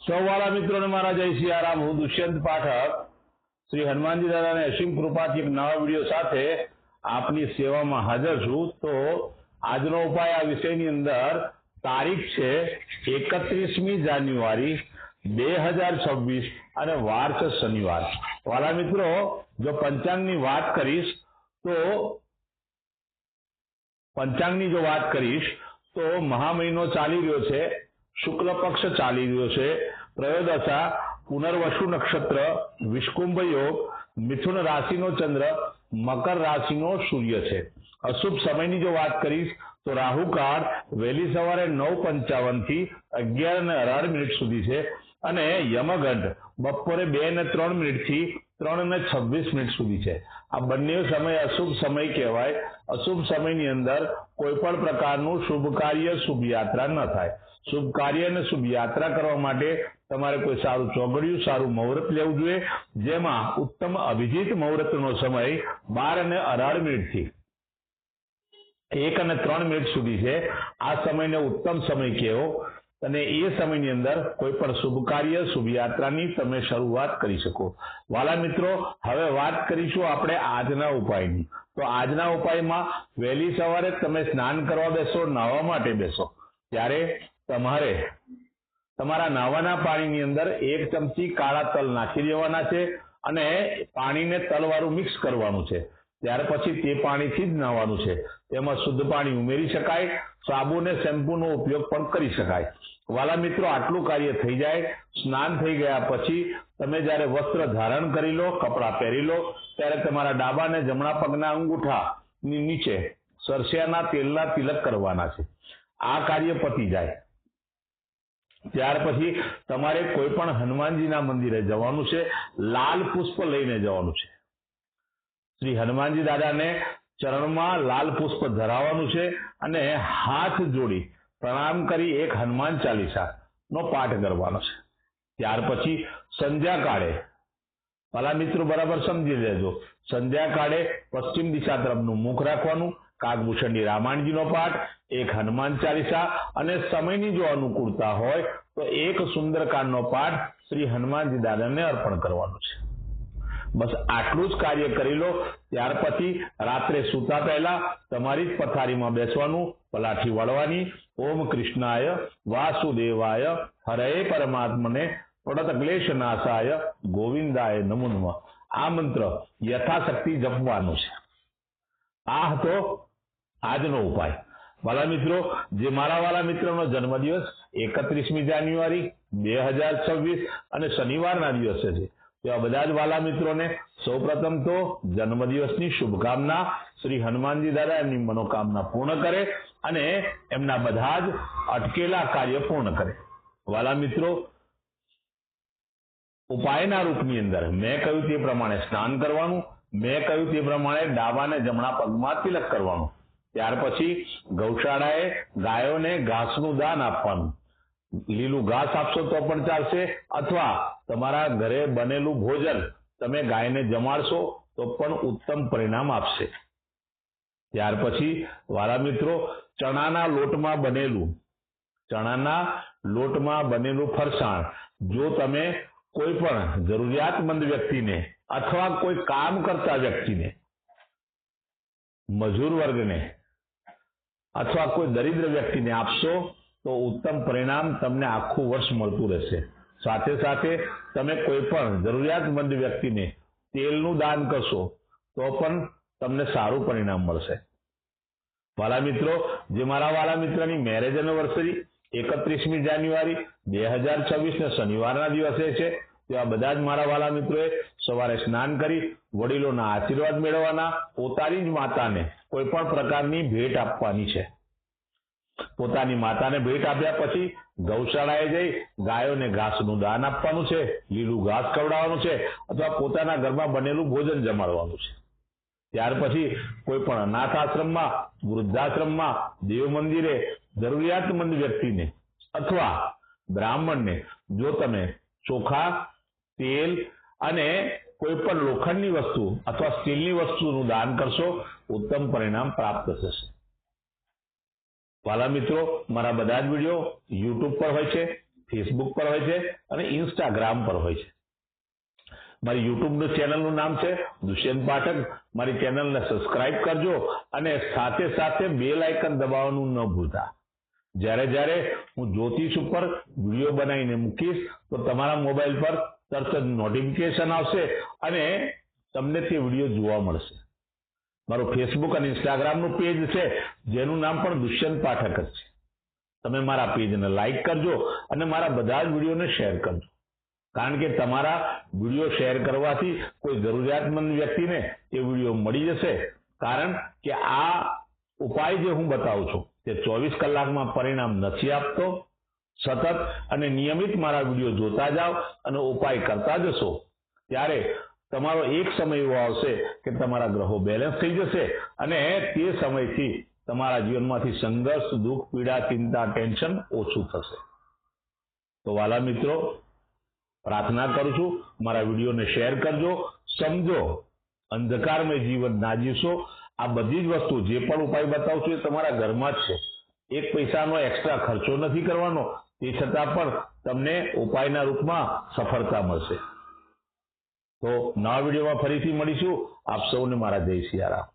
સૌ વાળા મિત્રોને મારા જય સિયારામ હું દુષ્યંત પાઠક. શ્રી હનુમાનજી દાદાને અસીમ કૃપાથી એક નવા વીડિયો સાથે આપની સેવામાં હાજર છું. તો આજનો ઉપાય આ વિષયની અંદર તારીખ છે એકત્રીસમી જાન્યુઆરી બે હજાર છવ્વીસ અને વાર છે શનિવાર વાલા મિત્રો, જો પંચાંગની વાત કરીશ, તો પંચાંગની જો વાત કરીશ, તો મહા મહિનો ચાલી રહ્યો છે. શુક્લ પક્ષ ચાલી રહ્યો છે. પ્રયોદશા પુનર્વસુ નક્ષત્ર, વિષ્કુંભ યોગ, મિથુન રાશિનો ચંદ્ર, મકર રાશિનો સૂર્ય છે. અશુભ સમયની જો વાત કરીશ, તો રાહુકાળ વહેલી સવારે નવ પંચાવનથી અગિયાર અને અઢાર મિનિટ સુધી છે અને યમગંઠ બપોરે બે ને ત્રણ મિનિટથી ત્રણ ને છવ્વીસ મિનિટ સુધી છે. આ બંને સમય અશુભ સમય કહેવાય. અશુભ સમયની અંદર કોઈ પણ પ્રકારનું શુભ કાર્ય, શુભ યાત્રા ન થાય. શુભ કાર્ય અને શુભ યાત્રા કરવા માટે તમારે કોઈ સારું ચોગડિયું, સારું મુહૂર્ત લેવું જોઈએ, જેમાં ઉત્તમ અભિજીત મુહૂર્તનો સમય બાર અને અઢાર મિનિટથી એક અને ત્રણ મિનિટ સુધી છે. આ સમયને ઉત્તમ સમય કહેવો અને એ સમયની અંદર કોઈ પણ શુભ કાર્ય, શુભ યાત્રાની તમે શરૂઆત કરી શકો. વાલા મિત્રો, હવે વાત કરીશું આપણે આજના ઉપાયની. તો આજના ઉપાયમાં વહેલી સવારે તમે સ્નાન કરવા બેસો, નાહવા માટે બેસો. ત્યારે તમારે તમારા નાવાના પાણીની અંદર એક ચમચી કાળા તલ નાખી દેવાના છે અને પાણીને તલવાળું મિક્સ કરવાનું છે. ત્યાર પછી તે પાણીથી જ નાવાનું છે. તેમાં શુદ્ધ પાણી ઉમેરી શકાય, સાબુ અને શેમ્પૂનો ઉપયોગ પણ કરી શકાય. વાલા મિત્રો, આટલું કાર્ય થઈ જાય, સ્નાન થઈ ગયા પછી તમે જ્યારે વસ્ત્ર ધારણ કરી લો, કપડાં પહેરી લો, ત્યારે તમારા ડાબા અને જમણા પગના અંગૂઠાની નીચે સરસિયાના તેલના તિલક કરવાના છે. આ કાર્ય પતી જાય. ત્યાર પછી તમારે કોઈ પણ હનુમાનજીના મંદિરે જવાનું છે, લાલ પુષ્પ લઈને જવાનું છે. શ્રી હનુમાનજી દાદાને ચરણમાં લાલ પુષ્પ ધરાવવાનું છે અને હાથ જોડી પ્રણામ કરી એક હનુમાન ચાલીસા નો પાઠ કરવાનો છે. ત્યાર પછી સંધ્યા કાળે ભલા મિત્રો બરાબર સમજી લેજો સંધ્યા કાળે પશ્ચિમ દિશા તરફનું મુખ રાખવાનું કાગભૂષણની રામાયણજીનો પાઠ, એક હનુમાન ચાલીસા અને સમયની જો અનુકૂળતા હોય, તો એક સુંદરકાંડનો પાઠ શ્રી હનુમાનજી દાદાને અર્પણ કરવાનો છે. બસ આટલું જ કાર્ય કરી લો, ત્યાર પછી રાત્રે સૂતા પહેલા તમારી જ પથારીમાં બેસવાનું, પલાઠી વળવાની, ઓમ કૃષ્ણાય, વાસુદેવાય, હરે પરમાત્મને, પડત ક્લેશ નાશાય, ગોવિંદાય નમો આ મંત્ર યથાશક્તિ જપવાનું છે. આ હતો આજનો ઉપાય. વાલા મિત્રો, જે મારા વાલા મિત્રનો જન્મદિવસ એકત્રીસમી જાન્યુઆરી બે હજાર છવ્વીસ અને શનિવારના દિવસે છે. તેવા બધા જ વાલા મિત્રોને સૌપ્રથમ તો જન્મદિવસની શુભકામના શ્રી હનુમાનજી દાદા એમની મનોકામના પૂર્ણ કરે અને એમના બધા જ અટકેલા કાર્ય પૂર્ણ કરે. વાલા મિત્રો, ઉપાયના રૂપની અંદર મેં કહ્યું તે પ્રમાણે સ્નાન કરવાનું, મેં કહ્યું તે પ્રમાણે ડાબા ને જમણા પગમાં તિલક કરવાનું. ત્યાર પછી ગૌશાળાએ ગાયોને ઘાસનું દાન આપવાનું. લીલું ઘાસ આપશો તો પણ ચાલશે. અથવા તમારા ઘરે બનેલું ભોજન તમે ગાયને જમાડશો તો પણ ઉત્તમ પરિણામ આપશે. ત્યાર પછી વાલા મિત્રો, ચણાના લોટમાં બનેલું, ચણાના લોટમાં બનેલું ફરસાણ. જો તમે કોઈ પણ જરૂરિયાતમંદ વ્યક્તિને અથવા કોઈ કામ કરતા વ્યક્તિને, મજૂર વર્ગને અથવા કોઈ દરિદ્ર વ્યક્તિને આપશો, તો ઉત્તમ પરિણામ તમને આખું વર્ષ મળતું રહેશે. સાથે સાથે તમે કોઈ પણ જરૂરિયાતમંદ વ્યક્તિને તેલનું દાન કરશો, તો પણ તમને સારું પરિણામ મળશે. વાલા મિત્રો, જે મારા વાલા મિત્રની મેરેજ એનિવર્સરી એકત્રીસમી જાન્યુઆરી બે હજાર છવ્વીસ ને શનિવારના દિવસે છે તેવા બધા જ મારા વાલા મિત્રોએ સવારે સ્નાન કરી, વડીલોના આશીર્વાદ મેળવવાના, પોતાની જ માતાને કોઈ પણ પ્રકારની ભેટ આપવાની છે. પોતાની માતાને ભેટ આપ્યા પછી ગૌશાળાએ જઈ ગાયોને ઘાસનું દાન આપવાનું છે, લીલું ઘાસ ખવડાવવાનું છે, અથવા પોતાના ઘરમાં બનેલું ભોજન જમાડવાનું છે. ત્યાર પછી કોઈ પણ અનાથ આશ્રમમાં વૃદ્ધાશ્રમમાં, દેવ મંદિરે જરૂરિયાતમંદ વ્યક્તિને અથવા બ્રાહ્મણને જો તમે ચોખા તેલ અને કોઈ પણ લોખંડની વસ્તુ અથવા સ્ટીલની વસ્તુનું દાન કરશો, ઉત્તમ પરિણામ પ્રાપ્ત થશે. વાલા મિત્રો, મારા બધા જ વીડિયો યુટ્યુબ પર હોય છે, ફેસબુક પર હોય છે અને ઇન્સ્ટાગ્રામ પર હોય છે. મારી યુટ્યુબ ચેનલનું નામ છે દુષ્યંત પાઠક. મારી ચેનલને સબસ્ક્રાઇબ કરજો અને સાથે સાથે બેલ આઇકન દબાવવાનું ન ભૂલતા. જ્યારે જ્યારે હું જ્યોતિષ ઉપર વીડિયો બનાવીને મૂકીશ, તો તમારા મોબાઈલ પર તરત જ નોટિફિકેશન આવશે અને તમને તે વીડિયો જોવા મળશે. મારું ફેસબુક અને ઇન્સ્ટાગ્રામનું પેજ છે, જેનું નામ પણ દુષ્યંત પાઠક જ છે. તમે મારા પેજને લાઈક કરજો અને મારા બધા જ વિડીયોને શેર કરજો. કારણ કે તમારા વીડિયો શેર કરવાથી કોઈ જરૂરિયાતમંદ વ્યક્તિને એ વીડિયો મળી જશે. કારણ કે આ ઉપાય જે હું બતાવું છું, તે ચોવીસ કલાકમાં પરિણામ નથી આપતો સતત અને નિયમિત મારા વીડિયો જોતા જાઓ અને ઉપાય કરતા જશો. ત્યારે તમારો એક સમય એવો આવશે કે તમારા ગ્રહો બેલેન્સ થઈ જશે અને તે સમયથી તમારા જીવનમાંથી સંઘર્ષ, દુઃખ, પીડા, ચિંતા ટેન્શન ઓછું થશે. તો વાલા મિત્રો, પ્રાર્થના કરું છું, મારા વિડીયોને શેર કરજો, સમજો, અંધકારમય જીવન ના જીવશો આ બધી જ વસ્તુ જે પણ ઉપાય બતાવું છું એ તમારા ઘરમાં જ છે. એક પૈસાનો એક્સ્ટ્રા ખર્ચો નથી કરવાનો. તે છતાં પણ તમને ઉપાયના રૂપમાં સફળતા મળશે. તો નવા વિડીયોમાં ફરીથી મળીશું. આપ સૌને મારા જય સિયારામ.